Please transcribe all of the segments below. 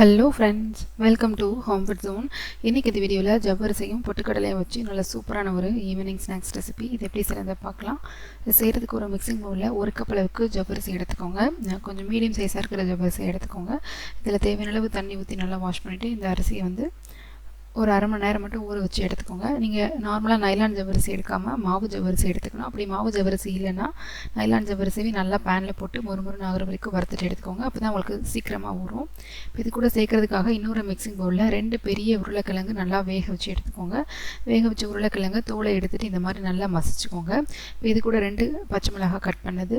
Hello friends welcome to home food zone இன்றைக்கி இந்த வீடியோவில் ஜவ்வரிசையும் பொட்டுக்கடலையும் வச்சு நல்ல சூப்பரான ஒரு ஈவினிங் ஸ்நாக்ஸ் ரெசிபி இது எப்படி செய்கிறத பார்க்கலாம். இது செய்கிறதுக்கு ஒரு மிக்சிங் பவுலில் ஒரு கப் அளவுக்கு ஜவ்வரிசி எடுத்துக்கோங்க. கொஞ்சம் மீடியம் சைஸாக இருக்கிற ஜவ்வரிசி எடுத்துக்கோங்க. இதில் தேவையான அளவு தண்ணி ஊற்றி நல்லா வாஷ் பண்ணிவிட்டு இந்த அரிசியை வந்து ஒரு அரை மணி நேரம் மட்டும் ஊற வச்சு எடுத்துக்கோங்க. நீங்கள் நார்மலாக நைலான் ஜவ்வரிசி எடுக்காமல் மாவு ஜவ்வரிசி எடுத்துக்கணும். அப்படி மாவு ஜவ்வரிசி இல்லைன்னா நைலான் ஜவ்வரிசியை நல்லா பேனில் போட்டு ஒரு முறை ஆகிற வரைக்கும் வறுத்துட்டு எடுத்துக்கோங்க. அப்போ தான் உங்களுக்கு சீக்கிரமாக ஊறும். இப்போ இது கூட சேர்க்கறதுக்காக இன்னொரு மிக்சிங் பவுலில் ரெண்டு பெரிய உருளைக்கிழங்கு நல்லா வேக வச்சு எடுத்துக்கோங்க. வேக வச்ச உருளைக்கிழங்கு தோலை எடுத்துகிட்டு இந்த மாதிரி நல்லா மசிச்சுக்கோங்க. இப்போ இது கூட ரெண்டு பச்சை மிளகாய் கட் பண்ணது.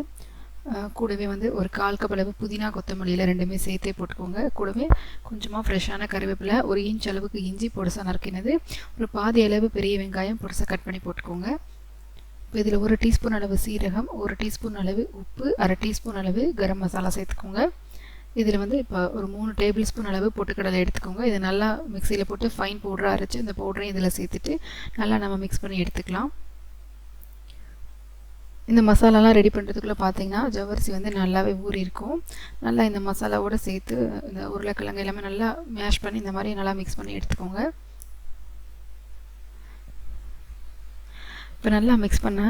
கூடவே வந்து ஒரு கால் கப் அளவு புதினா கொத்தமல்லியில் ரெண்டுமே சேர்த்தே போட்டுக்கோங்க. கூடவே கொஞ்சமாக ஃப்ரெஷ்ஷான கருவேப்பிலை ஒரு இன்ச் அளவுக்கு இஞ்சி பொடிசாக நறுக்கினது ஒரு பாதி அளவு பெரிய வெங்காயம் பொடிசாக கட் பண்ணி போட்டுக்கோங்க. இப்போ இதில் ஒரு டீஸ்பூன் அளவு சீரகம் ஒரு டீஸ்பூன் அளவு உப்பு அரை டீஸ்பூன் அளவு கரம் மசாலா சேர்த்துக்கோங்க. இதில் வந்து இப்போ ஒரு மூணு டேபிள் ஸ்பூன் அளவு பொட்டுக்கடலை எடுத்துக்கோங்க. இதை நல்லா மிக்சியில் போட்டு ஃபைன் பவுடராக அரைச்சி அந்த பவுடரையும் இதில் சேர்த்துட்டு நல்லா நம்ம மிக்ஸ் பண்ணி எடுத்துக்கலாம். இந்த மசாலாலாம் ரெடி பண்ணுறதுக்குள்ளே பார்த்தீங்கன்னா ஜவ்வரிசி வந்து நல்லாவே ஊறி இருக்கும் நல்லா இந்த மசாலாவோடு சேர்த்து இந்த உருளைக்கிழங்கு எல்லாமே நல்லா மேஷ் பண்ணி இந்த மாதிரி நல்லா மிக்ஸ் பண்ணி எடுத்துக்கோங்க. இப்போ நல்லா மிக்ஸ் பண்ண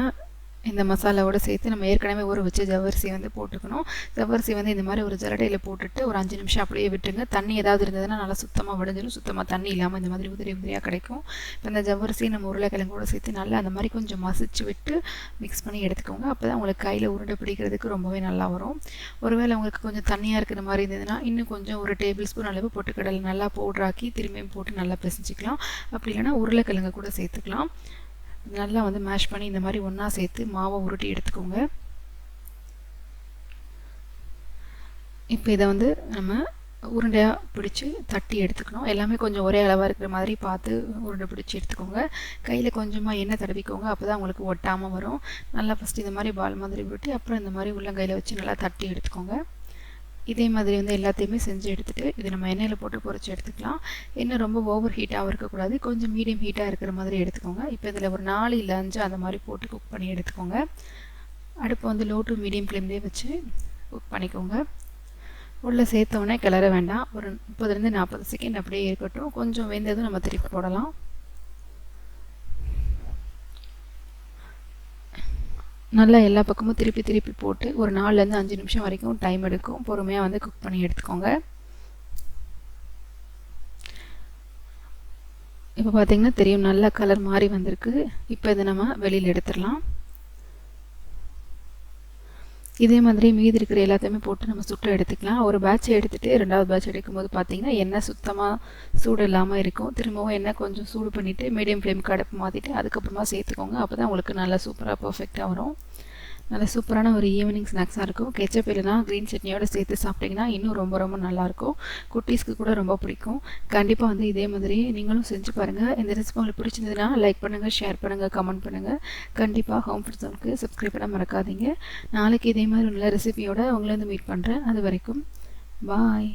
இந்த மசாலாவோடு சேர்த்து நம்ம ஏற்கனவே ஊற வச்சு ஜவ்வரிசி வந்து போட்டுக்கணும். ஜவ்வரிசி வந்து இந்த மாதிரி ஒரு ஜரடையில் போட்டுட்டு ஒரு அஞ்சு நிமிஷம் அப்படியே விட்டுருங்க. தண்ணி ஏதாவது இருந்ததுன்னா நல்லா சுத்தமாக வடிஞ்சிடும் சுத்தமாக தண்ணி இல்லாமல் இந்த மாதிரி உதிரி உதிரியாக கிடைக்கும். இப்போ இந்த ஜவ்வரிசி நம்ம உருளைக்கிழங்கோடு சேர்த்து நல்லா அந்த மாதிரி கொஞ்சம் மசிச்சு விட்டு மிக்ஸ் பண்ணி எடுத்துக்கோங்க. அப்போ தான் உங்களுக்கு கையில் உருண்டை பிடிக்கிறதுக்கு ரொம்பவே நல்லா வரும். ஒருவேளை உங்களுக்கு கொஞ்சம் தண்ணியாக இருக்கிற மாதிரி இருந்ததுன்னா இன்னும் கொஞ்சம் ஒரு டேபிள் ஸ்பூன் அளவு பொட்டுக்கடலை நல்லா பவுடராக்கி திரும்பியும் போட்டு நல்லா பிசைஞ்சிக்கலாம். அப்படி இல்லைன்னா உருளைக்கிழங்கு கூட சேர்த்துக்கலாம். நல்லா வந்து மேஷ் பண்ணி இந்த மாதிரி ஒன்றா சேர்த்து மாவை உருட்டி எடுத்துக்கோங்க. இப்போ இதை வந்து நம்ம உருண்டையாக பிடிச்சி தட்டி எடுத்துக்கணும். எல்லாமே கொஞ்சம் ஒரே அளவாக இருக்கிற மாதிரி பார்த்து உருண்டை பிடிச்சி எடுத்துக்கோங்க. கையில் கொஞ்சமாக எண்ணெய் தடவிக்கோங்க. அப்போ தான் உங்களுக்கு ஒட்டாமல் வரும். நல்லா ஃபஸ்ட்டு இந்த மாதிரி பால் மாதிரி விட்டு அப்புறம் இந்த மாதிரி உள்ளங்கையில் வச்சு நல்லா தட்டி எடுத்துக்கோங்க. இதே மாதிரி வந்து எல்லாத்தையுமே செஞ்சு எடுத்துகிட்டு இது நம்ம எண்ணெயில் போட்டு பொறிச்சு எடுத்துக்கலாம். எண்ணெய் ரொம்ப ஓவர் ஹீட்டாகவும் இருக்கக்கூடாது. கொஞ்சம் மீடியம் ஹீட்டாக இருக்கிற மாதிரி எடுத்துக்கோங்க. இப்போ இதில் ஒரு நாலு இல்லை அஞ்சு அந்த மாதிரி போட்டு குக் பண்ணி எடுத்துக்கோங்க. அடுப்பு வந்து லோ டு மீடியம் ஃப்ளேம்லேயே வச்சு குக் பண்ணிக்கோங்க. உள்ளே சேர்த்தோடனே கிளற வேண்டாம். ஒரு முப்பதுலேருந்து நாற்பது செகண்ட் அப்படியே இருக்கட்டும். கொஞ்சம் வெந்ததும் நம்ம திருப்பி போடலாம். நல்லா எல்லா பக்கமும் திருப்பி திருப்பி போட்டு ஒரு நாலுலேருந்து அஞ்சு நிமிஷம் வரைக்கும் டைம் எடுக்கும். பொறுமையாக வந்து குக் பண்ணி எடுத்துக்கோங்க. இப்போ பார்த்தீங்கன்னா தெரியும் நல்ல கலர் மாறி வந்திருக்கு. இப்போ இதை நம்ம வெளியில் எடுத்துடலாம். இதே மாதிரி மீதி இருக்கிற எல்லாத்தையுமே போட்டு நம்ம சுட்டு எடுத்துக்கலாம். ஒரு பேட்ச் எடுத்துகிட்டு ரெண்டாவது பேட்ச் எடுக்கும்போது பார்த்தீங்கன்னா எண்ணெய் சுத்தமாக சூடு இல்லாமல் இருக்கும். திரும்பவும் எண்ணெய் கொஞ்சம் சூடு பண்ணிவிட்டு மீடியம் ஃப்ளேமுக்கு அடுப்பு மாற்றிட்டு அதுக்கப்புறமா சேர்த்துக்கோங்க. அப்போ தான் உங்களுக்கு நல்லா சூப்பராக பர்ஃபெக்டாக வரும். நல்ல சூப்பரான ஒரு ஈவினிங் ஸ்நாக்ஸாக இருக்கும். கெச்சப் இல்லைனா க்ரீன் சட்னியோடு சேர்த்து சாப்பிட்டிங்கன்னா இன்னும் ரொம்ப ரொம்ப நல்லாயிருக்கும். குட்டீஸ்க்கு கூட ரொம்ப பிடிக்கும். கண்டிப்பாக வந்து இதே மாதிரி நீங்களும் செஞ்சு பாருங்கள் இந்த ரெசிபி உங்களுக்கு பிடிச்சிருந்ததுன்னா லைக் பண்ணுங்கள் ஷேர் பண்ணுங்கள் கமெண்ட் பண்ணுங்கள் கண்டிப்பாக ஹோம் ஃபுட் ஜோனுக்கு சப்ஸ்கிரைப் பண்ண மறக்காதீங்க. நாளைக்கு இதே மாதிரி நல்ல ரெசிபியோட உங்களை வந்து மீட் பண்ணுறேன் அது வரைக்கும் பாய்